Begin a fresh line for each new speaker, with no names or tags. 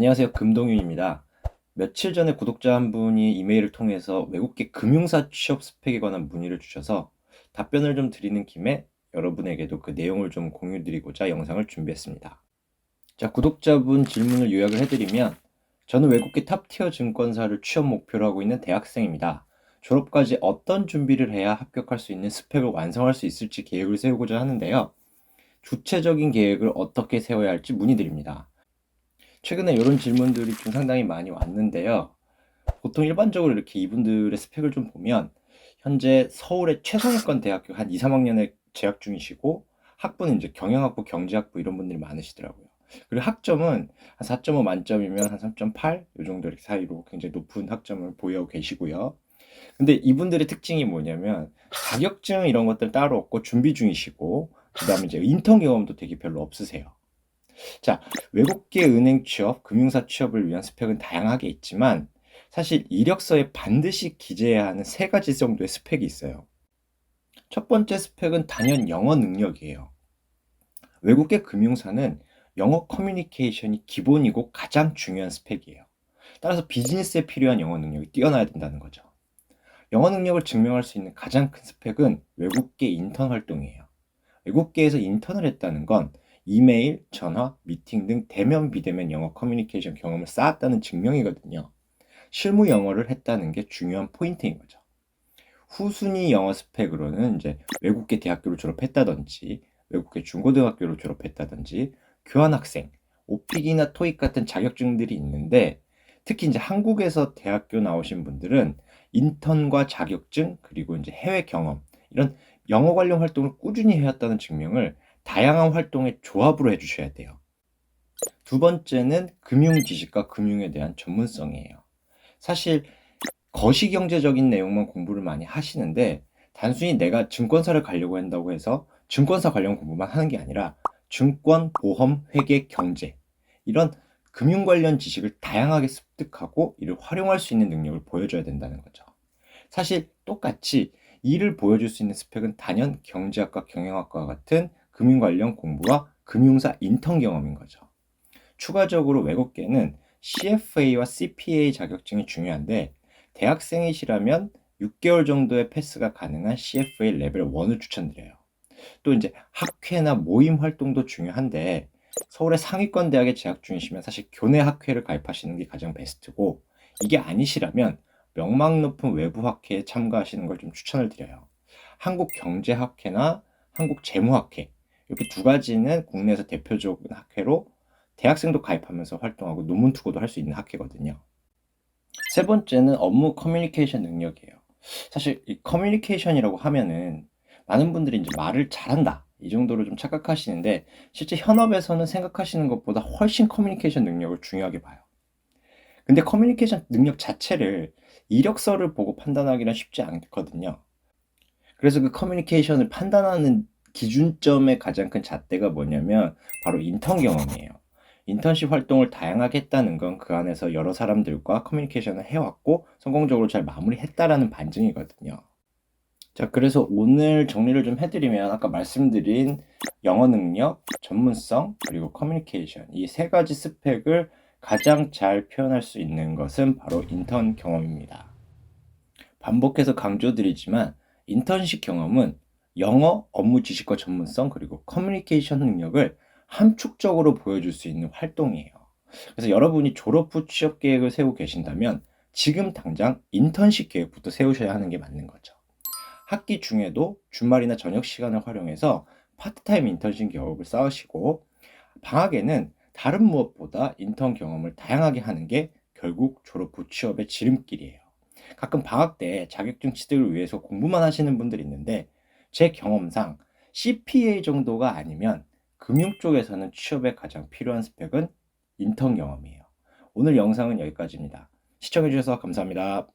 안녕하세요. 금동윤입니다. 며칠 전에 구독자 한 분이 이메일을 통해서 외국계 금융사 취업 스펙에 관한 문의를 주셔서 답변을 좀 드리는 김에 여러분에게도 그 내용을 좀 공유드리고자 영상을 준비했습니다. 자, 구독자분 질문을 요약을 해드리면 저는 외국계 탑티어 증권사를 취업 목표로 하고 있는 대학생입니다. 졸업까지 어떤 준비를 해야 합격할 수 있는 스펙을 완성할 수 있을지 계획을 세우고자 하는데요. 구체적인 계획을 어떻게 세워야 할지 문의드립니다. 최근에 이런 질문들이 좀 상당히 많이 왔는데요. 보통 일반적으로 이렇게 이분들의 스펙을 좀 보면 현재 서울의 최상위권 대학교 한 2, 3학년에 재학 중이시고 학부는 이제 경영학부, 경제학부 이런 분들이 많으시더라고요. 그리고 학점은 한 4.5 만점이면 한 3.8 이 정도 이렇게 사이로 굉장히 높은 학점을 보유하고 계시고요. 근데 이분들의 특징이 뭐냐면 자격증 이런 것들 따로 없고 준비 중이시고 그다음에 이제 인턴 경험도 되게 별로 없으세요. 자, 외국계 은행 취업, 금융사 취업을 위한 스펙은 다양하게 있지만 사실 이력서에 반드시 기재해야 하는 세 가지 정도의 스펙이 있어요. 첫 번째 스펙은 단연 영어 능력이에요. 외국계 금융사는 영어 커뮤니케이션이 기본이고 가장 중요한 스펙이에요. 따라서 비즈니스에 필요한 영어 능력이 뛰어나야 된다는 거죠. 영어 능력을 증명할 수 있는 가장 큰 스펙은 외국계 인턴 활동이에요. 외국계에서 인턴을 했다는 건 이메일, 전화, 미팅 등 대면 비대면 영어 커뮤니케이션 경험을 쌓았다는 증명이거든요. 실무 영어를 했다는 게 중요한 포인트인 거죠. 후순위 영어 스펙으로는 이제 외국계 대학교를 졸업했다든지 외국계 중고등학교를 졸업했다든지 교환학생, 오픽이나 토익 같은 자격증들이 있는데 특히 이제 한국에서 대학교 나오신 분들은 인턴과 자격증 그리고 이제 해외 경험 이런 영어 관련 활동을 꾸준히 해왔다는 증명을 다양한 활동의 조합으로 해주셔야 돼요. 두 번째는 금융 지식과 금융에 대한 전문성이에요. 사실 거시경제적인 내용만 공부를 많이 하시는데 단순히 내가 증권사를 가려고 한다고 해서 증권사 관련 공부만 하는 게 아니라 증권, 보험, 회계, 경제 이런 금융 관련 지식을 다양하게 습득하고 이를 활용할 수 있는 능력을 보여줘야 된다는 거죠. 사실 똑같이 이를 보여줄 수 있는 스펙은 단연 경제학과 경영학과 같은 금융 관련 공부와 금융사 인턴 경험인 거죠. 추가적으로 외국계는 CFA와 CPA 자격증이 중요한데 대학생이시라면 6개월 정도의 패스가 가능한 CFA 레벨 1을 추천드려요. 또 이제 학회나 모임 활동도 중요한데 서울의 상위권 대학에 재학 중이시면 사실 교내 학회를 가입하시는 게 가장 베스트고 이게 아니시라면 명망 높은 외부 학회에 참가하시는 걸 좀 추천을 드려요. 한국 경제학회나 한국 재무학회 이렇게 두 가지는 국내에서 대표적인 학회로 대학생도 가입하면서 활동하고 논문 투고도 할 수 있는 학회거든요. 세 번째는 업무 커뮤니케이션 능력이에요. 사실 이 커뮤니케이션이라고 하면은 많은 분들이 이제 말을 잘한다 이 정도로 좀 착각하시는데 실제 현업에서는 생각하시는 것보다 훨씬 커뮤니케이션 능력을 중요하게 봐요. 근데 커뮤니케이션 능력 자체를 이력서를 보고 판단하기는 쉽지 않거든요. 그래서 그 커뮤니케이션을 판단하는 기준점의 가장 큰 잣대가 뭐냐면 바로 인턴 경험이에요. 인턴십 활동을 다양하게 했다는 건 그 안에서 여러 사람들과 커뮤니케이션을 해왔고 성공적으로 잘 마무리했다라는 반증이거든요. 자, 그래서 오늘 정리를 좀 해드리면 아까 말씀드린 영어 능력, 전문성, 그리고 커뮤니케이션 이 세 가지 스펙을 가장 잘 표현할 수 있는 것은 바로 인턴 경험입니다. 반복해서 강조드리지만 인턴식 경험은 영어, 업무 지식과 전문성, 그리고 커뮤니케이션 능력을 함축적으로 보여줄 수 있는 활동이에요. 그래서 여러분이 졸업 후 취업 계획을 세우고 계신다면 지금 당장 인턴식 계획부터 세우셔야 하는 게 맞는 거죠. 학기 중에도 주말이나 저녁 시간을 활용해서 파트타임 인턴십 경험을 쌓으시고 방학에는 다른 무엇보다 인턴 경험을 다양하게 하는 게 결국 졸업 후 취업의 지름길이에요. 가끔 방학 때 자격증 취득을 위해서 공부만 하시는 분들이 있는데 제 경험상 CPA 정도가 아니면 금융 쪽에서는 취업에 가장 필요한 스펙은 인턴 경험이에요. 오늘 영상은 여기까지입니다. 시청해주셔서 감사합니다.